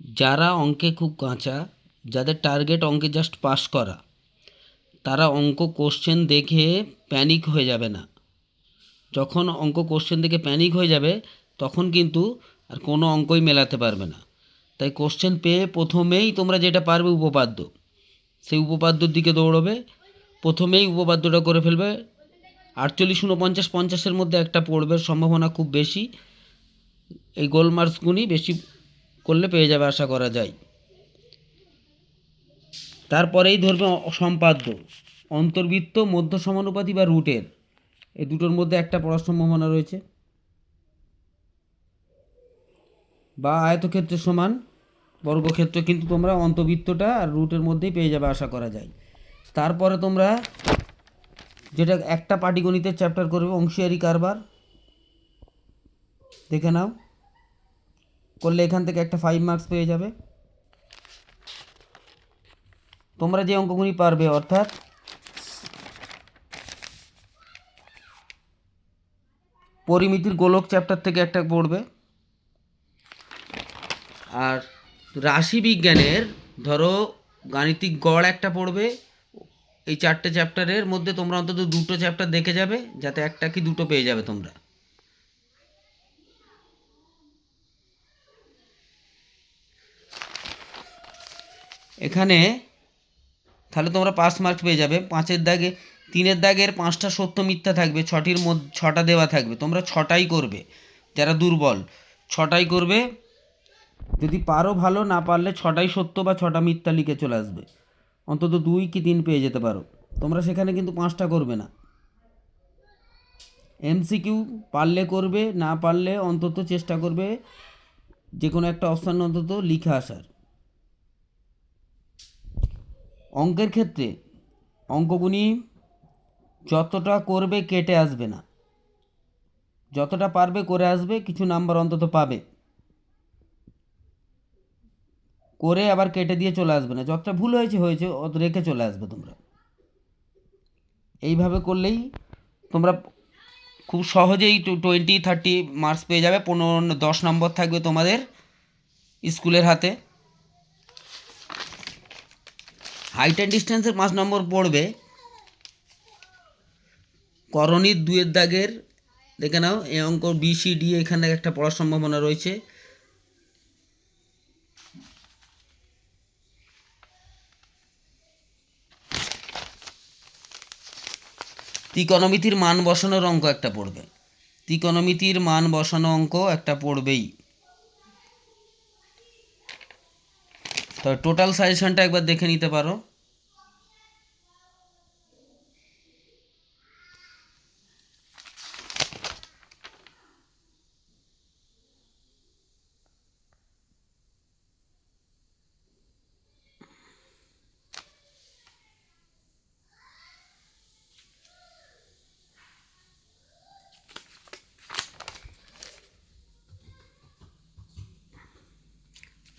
যারা অঙ্কে খুব কাঁচা, যাদের টার্গেট অঙ্কে জাস্ট পাস করা, তারা অঙ্ক কোশ্চেন দেখে প্যানিক হয়ে যাবে না। যখন অঙ্ক কোশ্চেন দেখে প্যানিক হয়ে যাবে, তখন কিন্তু আর কোনো অঙ্কই মেলাতে পারবে না। তাই কোশ্চেন পেয়ে প্রথমেই তোমরা যেটা পারবে উপপাদ্য। সেই উপপাদ্যর দিকে দৌড়বে, প্রথমেই উপপাদ্যটা করে ফেলবে। আটচল্লিশ উনপঞ্চাশ পঞ্চাশের মধ্যে একটা পড়বে, সম্ভাবনা খুব বেশি। এই গোল মার্কসগুলি বেশি করলে পেয়ে যাবে আশা করা যায়। তারপরেই ধরবে সম্পাদ্য। অন্তর্বৃত্ত, মধ্য সমানুপাতি বা রুটের এই দুটোর মধ্যে একটা পড়ার সম্ভাবনা রয়েছে। বা আয়তক্ষেত্র সমান, বর্গক্ষেত্র কিন্তু তোমরা অন্তর্বৃত্তটা আর রুটের মধ্যেই পেয়ে যাবে আশা করা যায়। তারপরে তোমরা যেটা একটা পাটিগণিতের চ্যাপ্টার করবে, অংশীয়ারি কারবার। দেখে নাও। করলে এখান থেকে একটা ফাইভ মার্কস পেয়ে যাবে। তোমরা যে অঙ্কগুলি পারবে, অর্থাৎ পরিমিতির গোলক চ্যাপ্টার থেকে একটা পড়বে। আর রাশি বিজ্ঞানের, ধরো গাণিতিক গড় একটা পড়বে, এই চারটে চ্যাপ্টারের মধ্যে তোমরা অন্তত দুটো চ্যাপ্টার দেখে যাবে, যাতে একটা কি দুটো পেয়ে যাবে তোমরা। এখানে তাহলে তোমরা পাঁচ মার্ক পেয়ে যাবে। পাঁচের দাগে, তিনের দাগের পাঁচটা সত্য মিথ্যা থাকবে, ছটির মধ্যে, ছটা দেওয়া থাকবে। তোমরা ছটাই করবে, যারা দুর্বল। ছটাই করবে, যদি পারো ভালো, না পারলে ছটাই সত্য বা ছটা মিথ্যা লিখে চলে আসবে। অন্তত দুই কি তিন পেয়ে যেতে পারো। তোমরা সেখানে কিন্তু পাঁচটা করবে না। এমসিকিউ পারলে করবে, না পারলে অন্তত চেষ্টা করবে যে কোনো একটা অপশান অন্তত লিখে আসার। অঙ্কের ক্ষেত্রে অঙ্কগুলি যতটা করবে কেটে আসবে না। যতটা পারবে করে আসবে, কিছু নাম্বার অন্তত পাবে। করে আবার কেটে দিয়ে চলে আসবে না। যতটা ভুল হয়েছে হয়েছে, অত রেখে চলে আসবে তোমরা। এইভাবে করলেই তোমরা খুব সহজেই টোয়েন্টি থার্টি মার্কস পেয়ে যাবে। পনেরো, দশ নম্বর থাকবে তোমাদের স্কুলের হাতে। হাইট অ্যান্ড ডিস্টেন্সের পাঁচ নম্বর পড়বে। করণীর দুয়ের দাগের, দেখে নাও এই অঙ্ক বি সি ডি এখানে একটা পড়ার সম্ভাবনা রয়েছে। ত্রিকোণমিতির মান বসানোর অঙ্ক একটা পড়বে। ত্রিকোণমিতির মান বসানো অঙ্ক একটা পড়বেই। তবে টোটাল সাজেশনটা একবার দেখে নিতে পারো।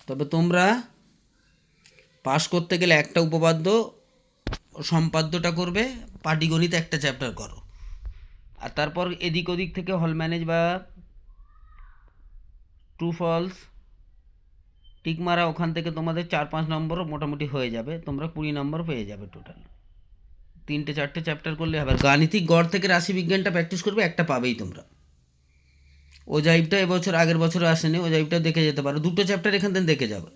তবে তোমরা পাস করতে গেলে একটা উপপাদ্য, সম্পাদ্যটা করবে, পাটিগণিত একটা চ্যাপ্টার করো। আর তারপর এদিক ওদিক থেকে হল ম্যানেজ বা ট্রু ফলস টিক মারা ওখান থেকে তোমাদের চার, পাঁচ নম্বরও মোটামুটি হয়ে যাবে, তোমরা কুড়ি নম্বর পেয়ে যাবে টোটাল তিনটে, চারটে চ্যাপ্টার করলে হবে। গাণিতিক গড় থেকে রাশি বিজ্ঞানটা প্র্যাকটিস করবে, একটা পাবেই তোমরা। ও জাইবটা এবছর আগের বছর আসেনি ও জাইবটা দেখে যেতে পারো। দুটো চ্যাপ্টার এখান থেকে দেখে যাবে।